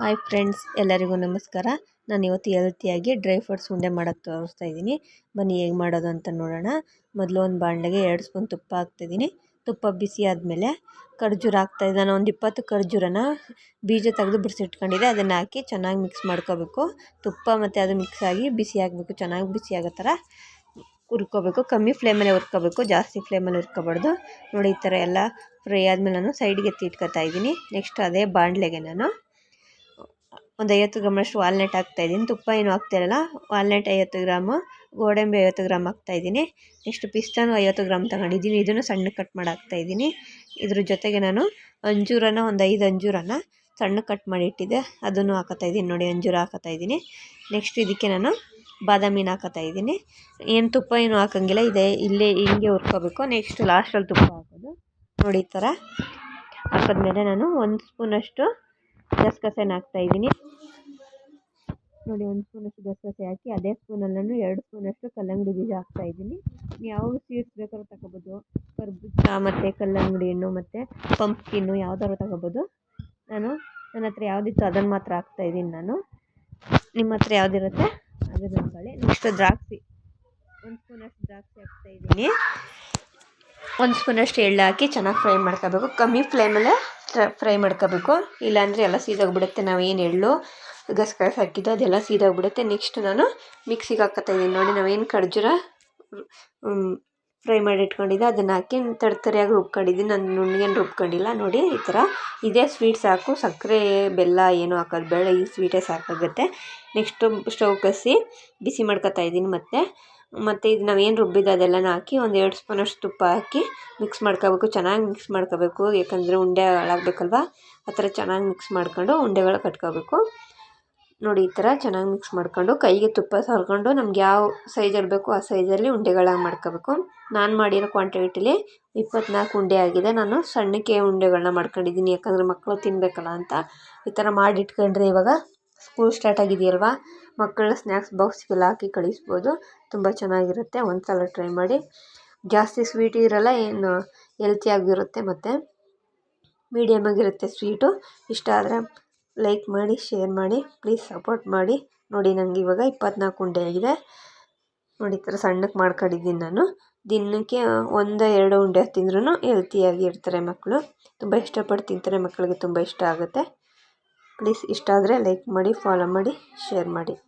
Hi friends, ಎಲ್ಲರಿಗೂ ನಮಸ್ಕಾರ. ನಾನು ಇವತ್ತು ಹೆಲ್ತಿಯಾಗಿ ಡ್ರೈ ಫ್ರೂಟ್ಸ್ ಉಂಡೆ ಮಾಡೋಕ್ಕೆ ತೋರಿಸ್ತಾ ಇದ್ದೀನಿ. ಬನ್ನಿ ಹೇಗೆ ಮಾಡೋದು ಅಂತ ನೋಡೋಣ. ಮೊದಲು ಒಂದು ಬಾಣಲೆಗೆ ಎರಡು ಸ್ಪೂನ್ ತುಪ್ಪ ಹಾಕ್ತಿದ್ದೀನಿ ತುಪ್ಪ ಬಿಸಿ ಆದಮೇಲೆ ಖರ್ಜೂರ ಹಾಕ್ತಾ ನಾನು ಒಂದು ಇಪ್ಪತ್ತು ಖರ್ಜೂರನ ಬೀಜ ತೆಗೆದು ಬಿಡಿಸಿಟ್ಕೊಂಡಿದ್ದೆ ಅದನ್ನು ಹಾಕಿ ಚೆನ್ನಾಗಿ ಮಿಕ್ಸ್ ಮಾಡ್ಕೋಬೇಕು. ತುಪ್ಪ ಮತ್ತು ಅದು ಮಿಕ್ಸ್ ಆಗಿ ಬಿಸಿ ಆಗಬೇಕು. ಚೆನ್ನಾಗಿ ಬಿಸಿ ಆಗೋ ಥರ ಹುರ್ಕೋಬೇಕು. ಕಮ್ಮಿ ಫ್ಲೇಮಲ್ಲೇ ಹುರ್ಕೋಬೇಕು. ಜಾಸ್ತಿ ಫ್ಲೇಮಲ್ಲಿ ಹುರ್ಕೋಬಾರ್ದು. ನೋಡಿ ಈ ಥರ ಎಲ್ಲ ಫ್ರೈ ಆದಮೇಲೆ ನಾನು ಸೈಡ್ಗೆ ಎತ್ತಿ ಇದ್ದೀನಿ. ನೆಕ್ಸ್ಟ್ ಅದೇ ಬಾಣಲೆಗೆ ನಾನು ಒಂದು ಐವತ್ತು ಗ್ರಾಮಷ್ಟು ವಾಲ್ನಟ್ ಹಾಕ್ತಾಯಿದ್ದೀನಿ ತುಪ್ಪ ಏನು ಹಾಕ್ತಿರಲ್ಲ ವಾಲ್ನಟ್ ಐವತ್ತು ಗ್ರಾಮು, ಗೋಡಂಬಿ ಐವತ್ತು ಗ್ರಾಮ್ ಹಾಕ್ತಾಯಿದ್ದೀನಿ ನೆಕ್ಸ್ಟ್ ಪಿಸ್ತಾನು ಐವತ್ತು ಗ್ರಾಮ್ ತಗೊಂಡಿದ್ದೀನಿ. ಇದನ್ನು ಸಣ್ಣ ಕಟ್ ಮಾಡಿ ಹಾಕ್ತಾಯಿದ್ದೀನಿ ಇದ್ರ ಜೊತೆಗೆ ನಾನು ಅಂಜೂರನ ಒಂದು ಐದು ಅಂಜೂರನ ಸಣ್ಣ ಕಟ್ ಮಾಡಿ ಇಟ್ಟಿದ್ದೆ. ಅದನ್ನು ಹಾಕತ್ತಾಯಿದ್ದೀನಿ ನೋಡಿ, ಅಂಜೂರ ಹಾಕತ್ತಾಯಿದ್ದೀನಿ ನೆಕ್ಸ್ಟ್ ಇದಕ್ಕೆ ನಾನು ಬಾದಾಮಿನ ಹಾಕತ್ತಾಯಿದ್ದೀನಿ ಏನು ತುಪ್ಪ ಏನು ಹಾಕೋಂಗಿಲ್ಲ. ಇದೇ, ಇಲ್ಲೇ, ಹಿಂಗೆ ಹುರ್ಕೋಬೇಕು. ನೆಕ್ಸ್ಟ್ ಲಾಸ್ಟಲ್ಲಿ ತುಪ್ಪ ಹಾಕೋದು. ನೋಡಿ, ಈ ಥರ ಹಾಕಿದ್ಮೇಲೆ ನಾನು ಒಂದು ಸ್ಪೂನಷ್ಟು ಗಸಗಸೆನ ಹಾಕ್ತಾಯಿದ್ದೀನಿ ನೋಡಿ, ಒಂದು ಸ್ಪೂನಷ್ಟು ಗಸಗಸೆ ಹಾಕಿ, ಅದೇ ಸ್ಪೂನಲ್ಲೂ ಎರಡು ಸ್ಪೂನಷ್ಟು ಕಲ್ಲಂಗಡಿ ಬೀಜ ಹಾಕ್ತಾಯಿದ್ದೀನಿ ಯಾವ ಸೀಡ್ಸ್ ಬೇಕಾದ್ರೂ ತಗೋಬೋದು. ಕರ್ಬೂಜ ಮತ್ತು ಕಲ್ಲಂಗಡಿ ಹಣ್ಣು ಮತ್ತು ಪಂಪ್ಕಿನ್ನು ಯಾವ್ದಾದ್ರು ತಗೋಬೋದು. ನಾನು ನನ್ನ ಹತ್ರ ಯಾವುದಿತ್ತು ಅದನ್ನು ಮಾತ್ರ ಹಾಕ್ತಾಯಿದ್ದೀನಿ ನಾನು. ನಿಮ್ಮ ಹತ್ರ ಯಾವುದಿರುತ್ತೆ ಅದನ್ನು ಹಾಕೊಳ್ಳಿ ನೆಕ್ಸ್ಟ್ ದ್ರಾಕ್ಷಿ, ಒಂದು ಸ್ಪೂನಷ್ಟು ದ್ರಾಕ್ಷಿ ಹಾಕ್ತಾಯಿದ್ದೀನಿ ಒಂದು ಸ್ಪೂನಷ್ಟು ಎಳ್ಳು ಹಾಕಿ ಚೆನ್ನಾಗಿ ಫ್ರೈ ಮಾಡ್ಕೋಬೇಕು. ಕಮ್ಮಿ ಫ್ಲೇಮಲ್ಲೇ ಫ್ರೈ ಮಾಡ್ಕೋಬೇಕು. ಇಲ್ಲಾಂದರೆ ಎಲ್ಲ ಸೀದೋಗ್ಬಿಡುತ್ತೆ. ನಾವು ಏನು ಎಳ್ಳು, ಗಸಗಸೆ ಹಾಕಿದ್ದು ಅದೆಲ್ಲ ಸೀದೋಗ್ಬಿಡುತ್ತೆ. ನೆಕ್ಸ್ಟ್ ನಾನು ಮಿಕ್ಸಿಗೆ ಹಾಕತ್ತಾಯಿದ್ದೀನಿ ನೋಡಿ ನಾವೇನು ಖರ್ಜೂರ ಫ್ರೈ ಮಾಡಿ ಇಟ್ಕೊಂಡಿದ್ದೆ ಅದನ್ನು ಹಾಕಿ ತರ್ತರಿಯಾಗಿ ರುಬ್ಕೊಂಡಿದ್ದೀನಿ ನಾನು ನುಣ್ಣಗೇನು ರುಬ್ಕೊಂಡಿಲ್ಲ. ನೋಡಿ ಈ ಥರ ಇದೇ ಸ್ವೀಟ್ ಸಾಕು. ಸಕ್ಕರೆ ಬೆಲ್ಲ ಏನು ಹಾಕೋದು ಬೇಡ. ಈ ಸ್ವೀಟೇ ಸಾಕಾಗುತ್ತೆ. ನೆಕ್ಸ್ಟು ಸ್ಟವ್ ಕಸಿ ಬಿಸಿ ಮಾಡ್ಕೊತಾ ಇದ್ದೀನಿ ಮತ್ತು. ಮತ್ತು ಇದು ನಾವೇನು ರುಬ್ಬಿದ್ದು ಅದೆಲ್ಲನೂ ಹಾಕಿ ಒಂದು ಎರಡು ಸ್ಪೂನಷ್ಟು ತುಪ್ಪ ಹಾಕಿ ಮಿಕ್ಸ್ ಮಾಡ್ಕೋಬೇಕು. ಚೆನ್ನಾಗಿ ಮಿಕ್ಸ್ ಮಾಡ್ಕೋಬೇಕು. ಯಾಕಂದರೆ ಉಂಡೆ ಹಾಳಾಗಬೇಕಲ್ವ? ಆ ಥರ ಚೆನ್ನಾಗಿ ಮಿಕ್ಸ್ ಮಾಡ್ಕೊಂಡು ಉಂಡೆಗಳು ಕಟ್ಕೋಬೇಕು. ನೋಡಿ, ಈ ಥರ ಚೆನ್ನಾಗಿ ಮಿಕ್ಸ್ ಮಾಡ್ಕೊಂಡು ಕೈಗೆ ತುಪ್ಪ ಸವರ್ಕೊಂಡು ನಮ್ಗೆ ಯಾವ ಸೈಜಲ್ಲಿ ಬೇಕೋ ಆ ಸೈಜಲ್ಲಿ ಉಂಡೆಗಳಾಗಿ ಮಾಡ್ಕೋಬೇಕು. ನಾನು ಮಾಡಿರೋ ಕ್ವಾಂಟಿಟಿಲಿ ಇಪ್ಪತ್ನಾಲ್ಕು ಉಂಡೆ ಆಗಿದೆ. ನಾನು ಸಣ್ಣಕ್ಕೆ ಉಂಡೆಗಳನ್ನ ಮಾಡ್ಕೊಂಡಿದ್ದೀನಿ. ಯಾಕಂದರೆ ಮಕ್ಕಳು ತಿನ್ನಬೇಕಲ್ಲ ಅಂತ ಈ ಥರ ಮಾಡಿಟ್ಕೊಂಡ್ರೆ ಇವಾಗ ಸ್ಕೂಲ್ ಸ್ಟಾರ್ಟ್ ಆಗಿದೆಯಲ್ವಾ? ಮಕ್ಕಳ ಸ್ನ್ಯಾಕ್ಸ್ ಬಾಕ್ಸ್ಗೆಲ್ಲ ಹಾಕಿ ಕಳಿಸ್ಬೋದು. ತುಂಬ ಚೆನ್ನಾಗಿರುತ್ತೆ. ಒಂದು ಸಲ ಟ್ರೈ ಮಾಡಿ. ಜಾಸ್ತಿ ಸ್ವೀಟ್ ಇರೋಲ್ಲ, ಏನು ಹೆಲ್ತಿಯಾಗಿರುತ್ತೆ ಮತ್ತು. ಮೀಡಿಯಮಾಗಿರುತ್ತೆ ಸ್ವೀಟು ಇಷ್ಟ ಆದರೆ ಲೈಕ್ ಮಾಡಿ ಶೇರ್ ಮಾಡಿ ಪ್ಲೀಸ್ ಸಪೋರ್ಟ್ ಮಾಡಿ. ನೋಡಿ ನನಗೆ ಇವಾಗ ಇಪ್ಪತ್ನಾಲ್ಕು ಉಂಡೆ ಆಗಿದೆ. ನೋಡಿ ಥರ ಸಣ್ಣಕ್ಕೆ ಮಾಡ್ಕೊಂಡಿದ್ದೀನಿ ನಾನು. ದಿನಕ್ಕೆ ಒಂದು ಎರಡು ಉಂಡೆ ತಿಂದ್ರೂ ಹೆಲ್ತಿಯಾಗಿ ಇರ್ತಾರೆ ಮಕ್ಕಳು. ತುಂಬ ಇಷ್ಟಪಟ್ಟು ತಿಂತಾರೆ. ಮಕ್ಕಳಿಗೆ ತುಂಬ ಇಷ್ಟ ಆಗುತ್ತೆ. ಪ್ಲೀಸ್ ಇಷ್ಟ ಆದರೆ ಲೈಕ್ ಮಾಡಿ ಫಾಲೋ ಮಾಡಿ ಶೇರ್ ಮಾಡಿ.